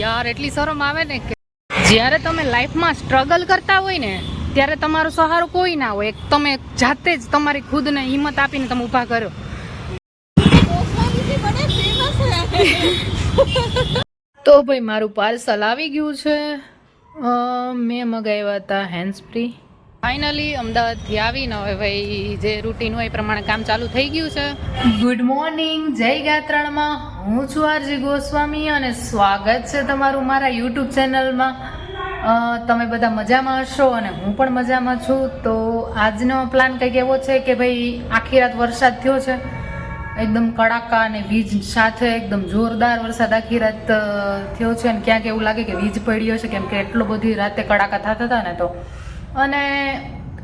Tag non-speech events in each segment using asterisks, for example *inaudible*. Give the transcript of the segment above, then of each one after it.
યાર, એટલી શરમ આવે ને કે જ્યારે તમે લાઈફમાં સ્ટ્રગલ કરતા હોય ને, ત્યારે તમારો સહારો કોઈ ના હોય. તમે જાતે જ તમારી ખુદને હિંમત આપીને તમે ઊભા કરો. તો ભાઈ, મારું પાર્સલ આવી ગયું છે. મેં મગાવ્યા હતા હેન્ડ્સ ફ્રી ફાઇનલી અમદાવાદથી આવીને હવે ભાઈ જે રૂટીન હોય એ પ્રમાણે કામ ચાલુ થઈ ગયું છે. ગુડ મોર્નિંગ જય ગાત્રણમાં. હું છું આરજી ગોસ્વામી અને સ્વાગત છે તમારું મારા યુટ્યુબ ચેનલમાં તમે બધા મજામાં હશો અને હું પણ મજામાં છું. તો આજનો પ્લાન કંઈક એવો છે કે ભાઈ, આખી રાત વરસાદ થયો છે. એકદમ કડાકા અને વીજ સાથે એકદમ જોરદાર વરસાદ આખી રાત થયો છે. અને ક્યાંક એવું લાગે કે વીજ પડ્યો છે કેમ કે એટલો બધી રાતે કડાકા થતા હતા ને તો. અને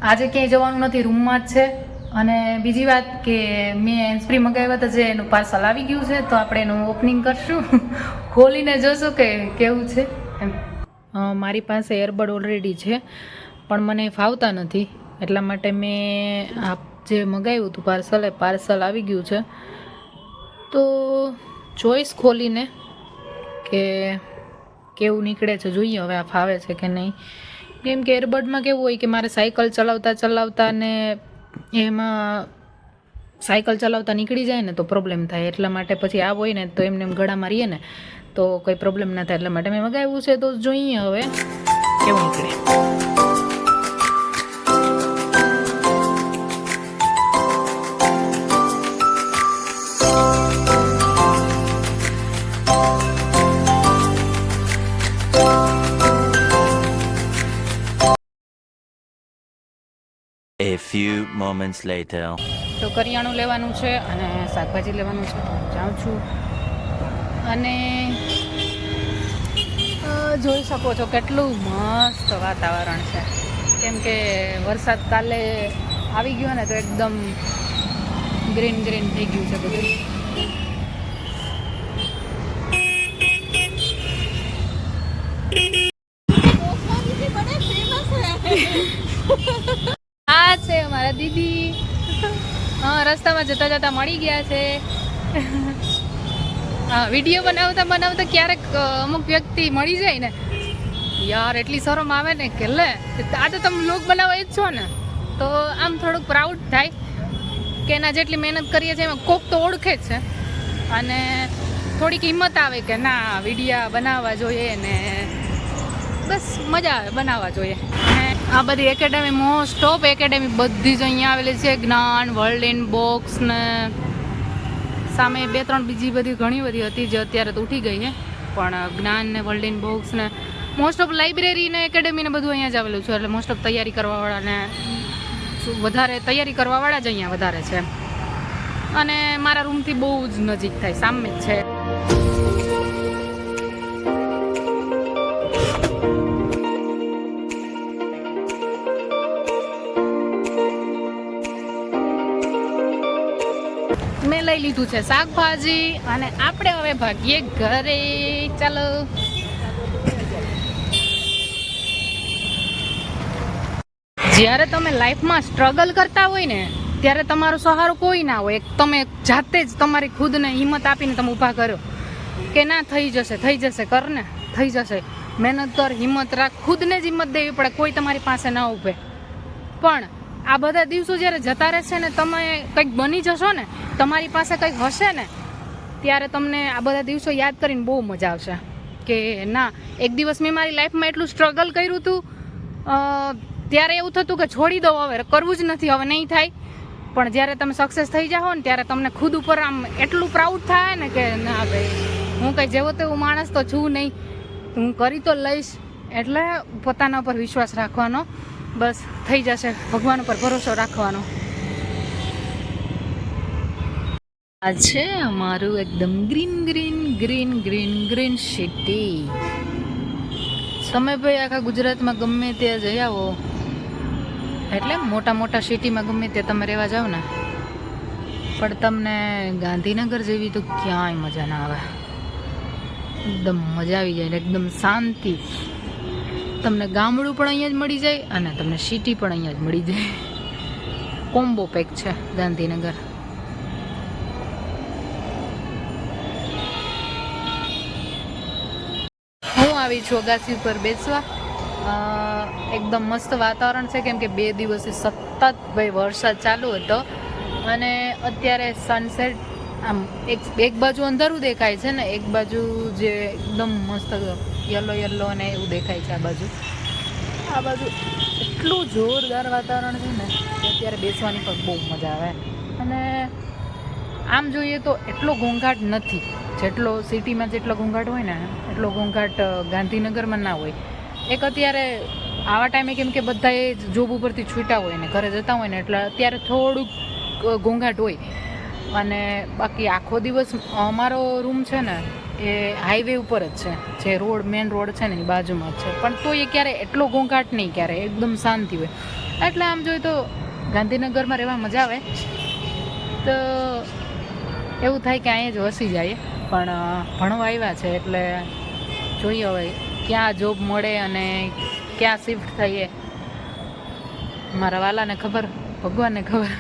આજે ક્યાંય જવાનું નથી, રૂમમાં જ છે. અને બીજી વાત કે મેં હેન્ડસ્પ્રી મગાવ્યા હતા જે એનું પાર્સલ આવી ગયું છે, તો આપણે એનું ઓપનિંગ કરશું. *laughs* ખોલીને જોશું કે કેવું છે. એમ. મારી પાસે એરબડ ઓલરેડી છે, પણ મને ફાવતા નથી. એટલા માટે મેં આ જે મગાવ્યું હતું પાર્સલ એ પાર્સલ આવી ગયું છે. તો ચોઈસ ખોલીને કે કેવું નીકળે છે, જોઈએ હવે આ ફાવે છે કે નહીં. કેમ કે એરબડમાં કેવું હોય કે મારે સાયકલ ચલાવતા ચલાવતા ને એમાં સાયકલ ચલાવતા નીકળી જાય ને તો પ્રોબ્લેમ થાય. એટલા માટે પછી આ હોય ને તો એમને એમ ગળામાં રહીએ ને તો કોઈ પ્રોબ્લેમ ના થાય. એટલા માટે મેં મગાવ્યું છે તો જોઈએ હવે. કેવું નીકળે. A few moments later. તો કરિયાણું લેવાનું છે અને શાકભાજી લેવાનું છે જાઉં છું. અને જોઈ શકો છો કેટલું મસ્ત વાતાવરણ છે. કેમ કે વરસાદ કાલે આવી ગયો ને તો એકદમ ગ્રીન ગ્રીન થઈ ગયું છે બધું. આ છે અમારા દીદી હા રસ્તામાં જતા જતા મળી ગયા છે. હા, વીડિયો બનાવતા બનાવતા ક્યારેક અમુક વ્યક્તિ મળી જાય ને, યાર એટલી શરમ આવે ને કે લે, આ તો તમે લોક બનાવો જ છો ને. તો આમ થોડુંક પ્રાઉડ થાય કે એના જેટલી મહેનત કરીએ છીએ એમાં કોક તો ઓળખે છે. અને થોડીક હિંમત આવે કે ના, વિડીયા બનાવવા જોઈએ ને બસ મજા આવે, બનાવવા જોઈએ. આ બધી એકેડેમી મોસ્ટ ઓફ એકેડેમી બધી જ અહીંયા આવેલી છે. જ્ઞાન વર્લ્ડ ઇન બોક્સ ને સામે બે, ત્રણ બીજી બધી ઘણી બધી હતી જે અત્યારે તો ઉઠી ગઈ છે. પણ જ્ઞાન ને વર્લ્ડ ઇન બોક્સ ને મોસ્ટ ઓફ લાઇબ્રેરી ને એકેડેમી ને બધું અહીંયા જ આવેલું છે. એટલે મોસ્ટ ઓફ તૈયારી કરવાવાળાને વધારે તૈયારી કરવાવાળા જ અહીંયા વધારે છે. અને મારા રૂમથી બહુ જ નજીક થાય, સામે જ છે. મેં લઈ લીધું છે શાકભાજી અને આપણે હવે ભાગીએ ઘરે. ચાલો. જ્યારે તમે લાઈફમાં સ્ટ્રગલ કરતા હોય ને, ત્યારે તમારો સહારો કોઈ ના હોય. તમે જાતે જ તમારી ખુદને હિંમત આપીને તમે ઊભા કરો. કે ના, થઈ જશે થઈ જશે, કર ને, થઈ જશે. મહેનત કર, હિંમત રાખ. ખુદને જ હિંમત દેવી પડે. કોઈ તમારી પાસે ના ઊભે. પણ આ બધા દિવસો જ્યારે જતા રહેશે ને, તમે કંઈક બની જશો ને, તમારી પાસે કંઈક હશે ને, ત્યારે તમને આ બધા દિવસો યાદ કરીને બહુ મજા આવશે. કે ના, એક દિવસ મેં મારી લાઈફમાં એટલું સ્ટ્રગલ કર્યું હતું ત્યારે એવું થતું કે છોડી દો હવે, કરવું જ નથી, હવે નહીં થાય. પણ જ્યારે તમે સક્સેસ થઈ જાઓ ને, ત્યારે તમને ખુદ ઉપર આમ એટલું પ્રાઉડ થાય ને કે ના ભાઈ, હું કંઈ જેવો તેવો માણસ તો છું નહીં. હું કરી તો લઈશ, એટલે પોતાના પર વિશ્વાસ રાખવાનો. બસ, થઈ જશે. ભગવાન ઉપર ભરોસો રાખવાનો. આ છે અમારું એકદમ green green green green green city. તમે ભાઈ આખા ગુજરાતમાં ગમે ત્યાં જઈ આવો. એટલે મોટા મોટા સિટીમાં ગમે ત્યાં તમે રહેવા જાઓ ને. પણ તમને ગાંધીનગર જેવી તો ક્યાંય મજા ના આવે. એકદમ મજા આવી જાય એકદમ શાંતિ. તમને ગામડું પણ અહીંયા જ મળી જાય અને તમને સિટી પણ અહીંયા જ મળી જાય. કોમ્બો પેક છે ગાંધીનગર. હું આવી છું અગાસી ઉપર બેસવા. એકદમ મસ્ત વાતાવરણ છે, કેમ કે બે દિવસથી સતત ભાઈ વરસાદ ચાલુ હતો. અને અત્યારે સનસેટ આમ, એક એક બાજુ અંધારું દેખાય છે ને, એક બાજુ જે એકદમ મસ્ત યલો યલો અને એવું દેખાય છે આ બાજુ. આ બાજુ એટલું જોરદાર વાતાવરણ છે ને અત્યારે બેસવાની પણ બહુ મજા આવે. અને આમ જોઈએ તો એટલો ઘોંઘાટ નથી. જેટલો સિટીમાં જેટલો ઘોંઘાટ હોય ને, એટલો ઘોંઘાટ ગાંધીનગરમાં ના હોય. એક અત્યારે આવા ટાઈમે કેમ કે બધાએ જોબ ઉપરથી છૂટા હોય ને, ઘરે જતા હોય ને, એટલે અત્યારે થોડુંક ઘોંઘાટ હોય. અને બાકી આખો દિવસ અમારો રૂમ છે ને, એ હાઈવે ઉપર જ છે. જે રોડ મેન રોડ છે ને, એની બાજુમાં જ છે. પણ તો એ ક્યારે એટલો ઘોંઘાટ નહીં ક્યારે, એકદમ શાંતિ હોય. એટલે આમ જોઈએ તો ગાંધીનગરમાં રહેવા મજા આવે. તો એવું થાય કે અહીંયા જ વસી જાય પણ ભણવા આવ્યા છે એટલે જોઈએ હવે ક્યાં જોબ મળે અને ક્યાં શિફ્ટ થઈએ. મારા વાલાને ખબર, ભગવાનને ખબર.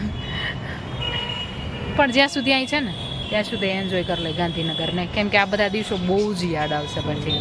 પણ જ્યાં સુધી અહીં છે ને, ત્યાં સુધી એન્જોય કરી લે ગાંધીનગરને. કેમ કે આ બધા દિવસો બહુ જ યાદ આવશે પછી.